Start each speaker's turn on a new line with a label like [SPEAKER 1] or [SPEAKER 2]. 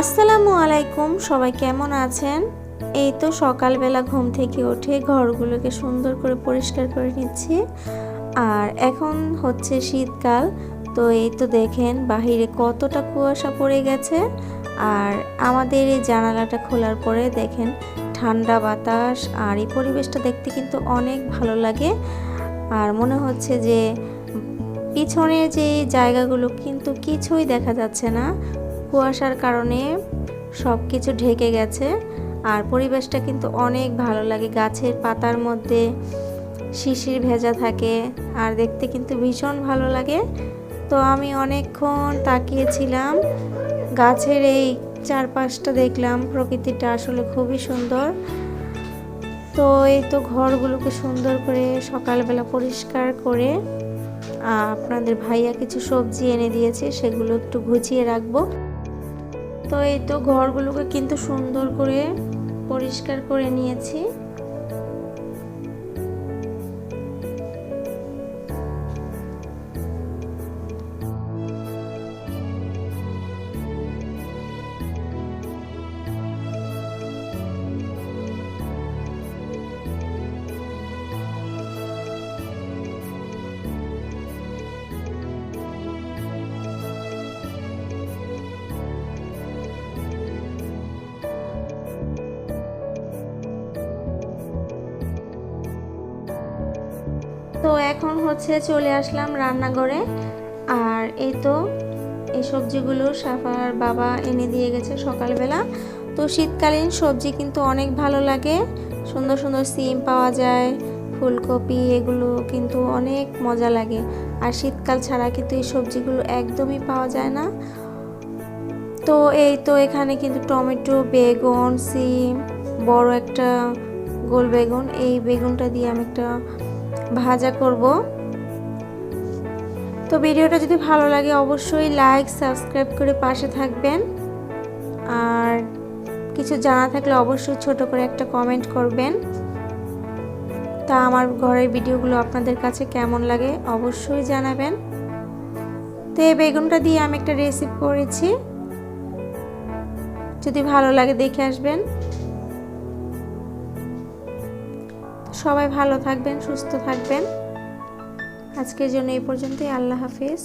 [SPEAKER 1] আসসালামু আলাইকুম, সবাই কেমন আছেন? এই তো সকালবেলা ঘুম থেকে উঠে ঘরগুলোকে সুন্দর করে পরিষ্কার করে নিচ্ছি। আর এখন হচ্ছে শীতকাল, তো এই তো দেখেন বাহিরে কতটা কুয়াশা পড়ে গেছে। আর আমাদের এই জানালাটা খোলার পরে দেখেন ঠান্ডা বাতাস, আর এই পরিবেশটা দেখতে কিন্তু অনেক ভালো লাগে। আর মনে হচ্ছে যে পিছনের যে জায়গাগুলো কিন্তু কিছুই দেখা যাচ্ছে না। কুয়াশার কারণে সব কিছু ঢেকে গেছে আর পরিবেশটা কিন্তু অনেক ভালো লাগে। গাছের পাতার মধ্যে শিশির ভেজা থাকে আর দেখতে কিন্তু ভীষণ ভালো লাগে। তো আমি অনেকক্ষণ তাকিয়েছিলাম। গাছের এই চারপাশটা দেখলাম, প্রকৃতিটা আসলে খুবই সুন্দর। তো এই তো ঘরগুলোকে সুন্দর করে সকালবেলা পরিষ্কার করে আপনাদের ভাইয়া কিছু সবজি এনে দিয়েছে, সেগুলো একটু গুছিয়ে রাখব। তো এই তো ঘরগুলোকে কিন্তু সুন্দর করে পরিষ্কার করে নিয়েছি। তো এখন হচ্ছে চলে আসলাম রান্নাঘরে। আর এই তো, এই সবজিগুলো সাফার বাবা এনে দিয়ে গেছে সকালবেলা। তো শীতকালীন সবজি কিন্তু অনেক ভালো লাগে। সুন্দর সুন্দর সিম পাওয়া যায়, ফুলকপি, এগুলো কিন্তু অনেক মজা লাগে। আর শীতকাল ছাড়া কিন্তু এই সবজিগুলো একদমই পাওয়া যায় না। তো এই তো এখানে কিন্তু টমেটো, বেগুন, সিম, বড় একটা গোল বেগুন। এই বেগুনটা দিয়ে আমি একটা ভাজা করব। তো ভিডিওটা যদি ভালো লাগে অবশ্যই লাইক সাবস্ক্রাইব করে পাশে থাকবেন। আর কিছু জানা থাকলে অবশ্যই ছোট করে একটা কমেন্ট করবেন। তা আমার ঘরের ভিডিওগুলো আপনাদের কাছে কেমন লাগে অবশ্যই জানাবেন। তো এই বেগুনটা দিয়ে আমি একটা রেসিপি করেছি। যদি ভালো লাগে দেখে আসবেন। সবাই ভালো থাকবেন সুস্থ থাকবেন। আজকের জন্য এই পর্যন্তই। আল্লাহ হাফিজ।